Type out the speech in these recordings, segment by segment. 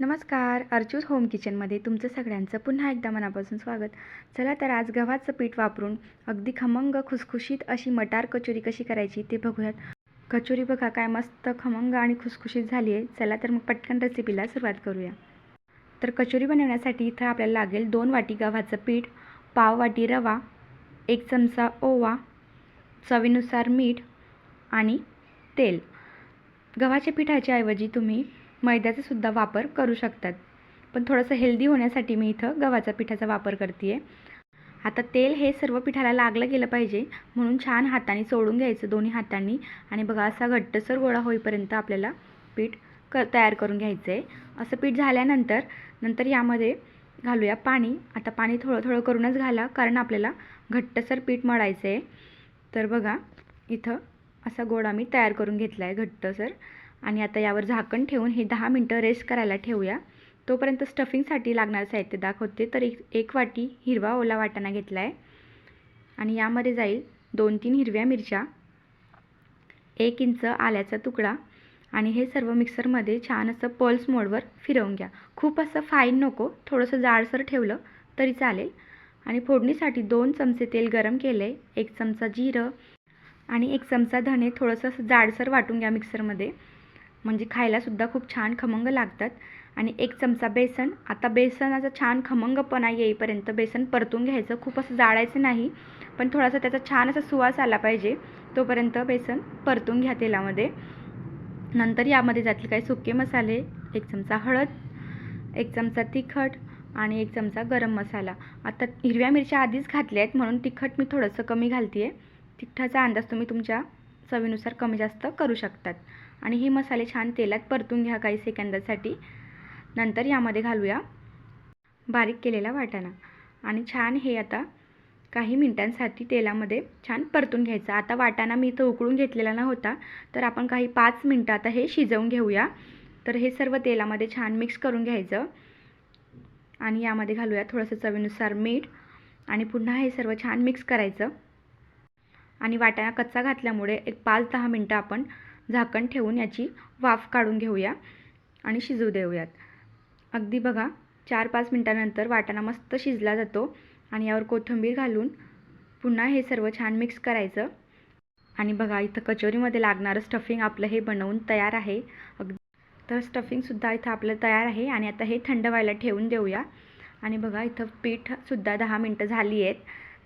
नमस्कार अर्चूज होम किचनमध्ये तुमचं सगळ्यांचं पुन्हा एकदा मनापासून स्वागत. चला तर आज गव्हाचं पीठ वापरून अगदी खमंग खुसखुशीत अशी मटार कचोरी कशी करायची ते बघूयात. कचोरी बघा काय मस्त खमंग आणि खुसखुशीत झाली आहे. चला तर मग पटकन रेसिपीला सुरुवात करूया. तर कचोरी बनवण्यासाठी इथं आपल्याला लागेल दोन वाटी गव्हाचं पीठ पाव वाटी रवा एक चमचा ओवा चवीनुसार मीठ आणि तेल. गव्हाच्या पिठाच्या ऐवजी तुम्ही मैद्याचा सुद्धा वापर करू शकतात. पण थोडंसं हेल्दी होण्यासाठी मी इथं गव्हाच्या पिठाचा वापर करते आहे आता तेल हे सर्व पिठाला लागलं गेलं पाहिजे म्हणून छान हाताने चोळून घ्यायचं दोन्ही हातांनी. आणि बघा असा घट्टसर गोळा होईपर्यंत आपल्याला पीठ क तयार करून घ्यायचं आहे असं पीठ झाल्यानंतर नंतर यामध्ये घालूया पाणी. आता पाणी थोडं थोडं करूनच घाला कारण आपल्याला घट्टसर पीठ मळायचं आहे तर बघा इथं असा गोळा मी तयार करून घेतला आहे घट्टसर. आणि आता यावर झाकण ठेवून हे दहा मिनटं रेस्ट करायला ठेवूया. तोपर्यंत स्टफिंगसाठी लागणारं साहित्य दाखवते. तर एक एक वाटी हिरवा ओला वाटाणा घेतला आहे आणि यामध्ये जाईल दोन तीन हिरव्या मिरच्या एक इंच आल्याचा तुकडा आणि हे सर्व मिक्सरमध्ये छान असं पल्स मोडवर फिरवून घ्या. खूप असं फाईन नको थोडंसं जाडसर ठेवलं तरी चालेल. आणि फोडणीसाठी दोन चमचे तेल गरम केले एक चमचा जिरं आणि एक चमचा धणे थोडंसं असं जाडसर वाटून घ्या मिक्सरमध्ये म्हणजे खायलासुद्धा खूप छान खमंग लागतात. आणि एक चमचा बेसन. आता बेसनाचा छान खमंगपणा येईपर्यंत बेसन परतून घ्यायचं. खूप असं जाळायचं नाही पण थोडासा त्याचा छान असा सुवास आला पाहिजे. तोपर्यंत बेसन परतून घ्या तेलामध्ये. नंतर यामध्ये जातील काही सुके मसाले एक चमचा हळद एक चमचा तिखट आणि एक चमचा गरम मसाला. आता हिरव्या मिरच्या आधीच घातल्या आहेत म्हणून तिखट मी थोडंसं कमी घालते आहे तिखटाचा अंदाज तुम्ही तुमच्या चवीनुसार कमी जास्त करू शकतात. आणि हे मसाले छान तेलात परतून घ्या काही सेकंदासाठी. नंतर यामध्ये घालूया बारीक केलेला वाटाणा. आणि छान हे आता काही मिनटांसाठी तेलामध्ये छान परतून घ्यायचं. आता वाटाणा मी इथं उकळून घेतलेला नव्हता तर आपण काही पाच मिनटं आता हे शिजवून घेऊया. तर हे सर्व तेलामध्ये छान मिक्स करून घ्यायचं. आणि यामध्ये घालूया थोडंसं चवीनुसार मीठ आणि पुन्हा हे सर्व छान मिक्स करायचं. आणि वाटाणा कच्चा घातल्यामुळे एक पाच दहा मिनटं आपण झाकण ठेवून याची वाफ काढून घेऊया आणि शिजवू देऊयात. अगदी बघा चार पाच मिनटानंतर वाटाणा मस्त शिजला जातो आणि यावर कोथिंबीर घालून पुन्हा हे सर्व छान मिक्स करायचं. आणि बघा इथं कचोरीमध्ये लागणारं स्टफिंग आपलं हे बनवून तयार आहे. अगदी तर स्टफिंगसुद्धा इथं आपलं तयार आहे आणि आता हे थंड व्हायला ठेवून देऊया. आणि बघा इथं पीठसुद्धा दहा मिनटं झाली आहेत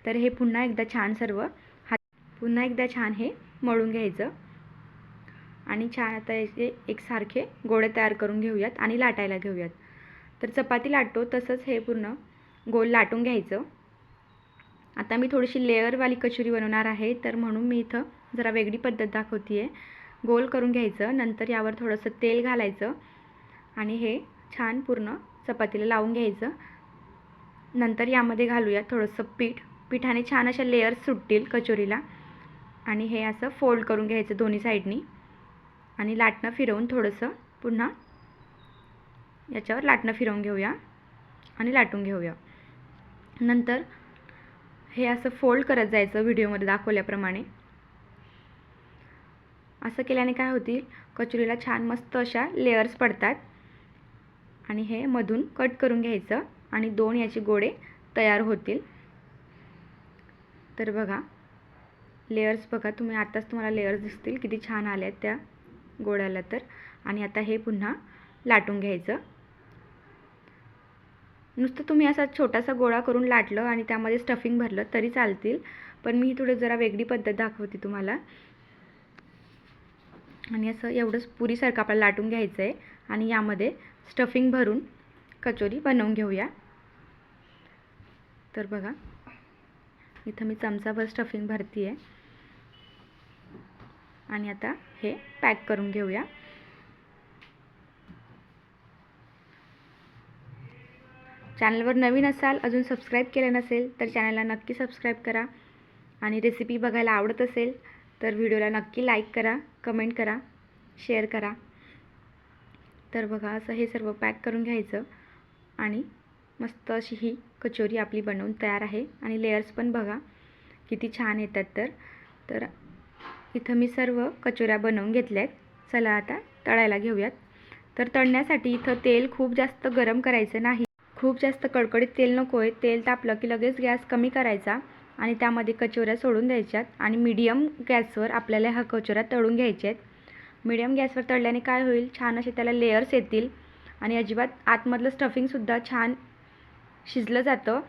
तर हे पुन्हा एकदा छान सर्व हात पुन्हा एकदा छान हे मळून घ्यायचं. आणि छान आता याचे एकसारखे गोळे तयार करून घेऊयात आणि लाटायला घेऊयात. तर चपाती लाटतो तसंच हे पूर्ण गोल लाटून घ्यायचं. आता मी थोडीशी लेअरवाली कचोरी बनवणार आहे तर म्हणून मी इथं जरा वेगळी पद्धत दाखवते आहे गोल करून घ्यायचं नंतर यावर थोडंसं तेल घालायचं आणि हे छान पूर्ण चपातीला लावून घ्यायचं. नंतर यामध्ये घालूया थोडंसं पीठ. पिठाने छान अशा लेअर्स सुटतील कचोरीला आणि हे असं फोल्ड करून घ्यायचं दोन्ही साईडनी. आणि लाटणं फिरवून थोडंसं पुन्हा याच्यावर लाटणं फिरवून घेऊया आणि लाटून घेऊया. नंतर हे असं फोल्ड करत जायचं व्हिडिओमध्ये दाखवल्याप्रमाणे. असं केल्याने काय होतील? कचोरीला छान मस्त अशा लेअर्स पडतात. आणि हे मधून कट करून घ्यायचं आणि दोन याचे गोळे तयार होतील. तर बघा लेअर्स बघा तुम्ही आत्ताच तुम्हाला लेअर्स दिसतील किती छान आल्या आहेत त्या. गोळ्याला तर. आणि आता हे पुन्हा लाटून घ्यायचं. नुसतं तुम्ही असा छोटासा गोळा करून लाटलं आणि त्यामध्ये स्टफिंग भरलं तरी चालतील. पण मी थोडं जरा वेगळी पद्धत दाखवते तुम्हाला. आणि असं एवढंच पुरीसारखं आपल्याला लाटून घ्यायचं आहे आणि यामध्ये स्टफिंग भरून कचोरी बनवून घेऊया. तर बघा इथं मी चमचाभर स्टफिंग भरती आहे आणि आता हे पॅक करून घेऊया. चॅनलवर नवीन असाल अजून सबस्क्राईब केलं नसेल तर चॅनलला नक्की सबस्क्राईब करा. आणि रेसिपी बघायला आवडत असेल तर व्हिडिओला नक्की लाईक करा कमेंट करा शेअर करा. तर बघा असं हे सर्व पॅक करून घ्यायचं. आणि मस्त अशी ही कचोरी आपली बनवून तयार आहे. आणि लेयर्स पण बघा किती छान येतात तर. तर इथं मी सर्व कचोऱ्या बनवून घेतल्या आहेत चला आता तळायला घेऊयात. तर तळण्यासाठी इथं तेल खूप जास्त गरम करायचं नाही. खूप जास्त कडकडीत तेल नको आहे तेल तापलं की लगेच गॅस कमी करायचा आणि त्यामध्ये कचोऱ्या सोडून द्यायच्यात आणि मीडियम गॅसवर आपल्याला ह्या कचोऱ्या तळून घ्यायच्या आहेत मीडियम गॅसवर तळल्याने काय होईल? छान असे त्याला लेयर्स येतील आणि अजिबात आतमधलं स्टफिंगसुद्धा छान शिजलं जातं.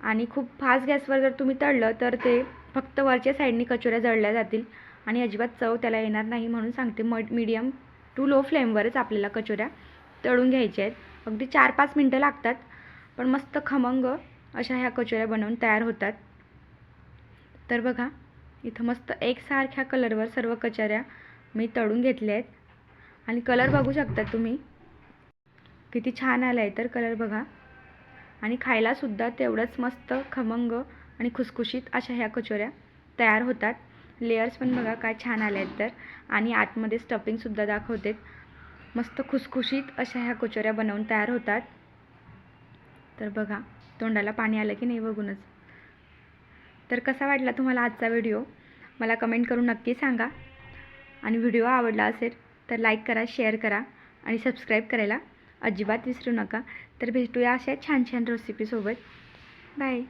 आणि खूप फास्ट गॅसवर जर तुम्ही तळलं तर ते फक्त वरच्या साईडनी कचोऱ्या जळल्या जातील. आणि अजिबात चव त्याला येणार नाही म्हणून सांगते मड मीडियम टू लो फ्लेमवरच आपल्याला कचोऱ्या तळून घ्यायच्या आहेत. अगदी चार पाच मिनटं लागतात पण मस्त खमंग अशा ह्या कचोऱ्या बनवून तयार होतात. तर बघा इथं मस्त एकसारख्या कलरवर सर्व कचोऱ्या मी तळून घेतल्या आहेत. आणि कलर बघू शकता तुम्ही. किती छान आला आहे तर कलर बघा. आणि खायलासुद्धा तेवढंच मस्त खमंग आणि खुसखुशीत अशा ह्या कचोऱ्या तयार होतात. लेयर्स पण बघा काय छान आले आहेत तर. आणि आतमध्ये स्टफिंगसुद्धा दाखवते मस्त खुसखुशीत अशा ह्या कचोऱ्या बनवून तयार होतात. तर बघा तोंडाला पाणी आलं की नाही बघूनच. तर कसा वाटला तुम्हाला आजचा व्हिडिओ? मला कमेंट करून नक्की सांगा. आणि व्हिडिओ आवडला असेल तर लाईक करा शेअर करा आणि सबस्क्राईब करायला अजिबात विसरू नका. तर भेटूया अशा छान छान रेसिपीसोबत बाय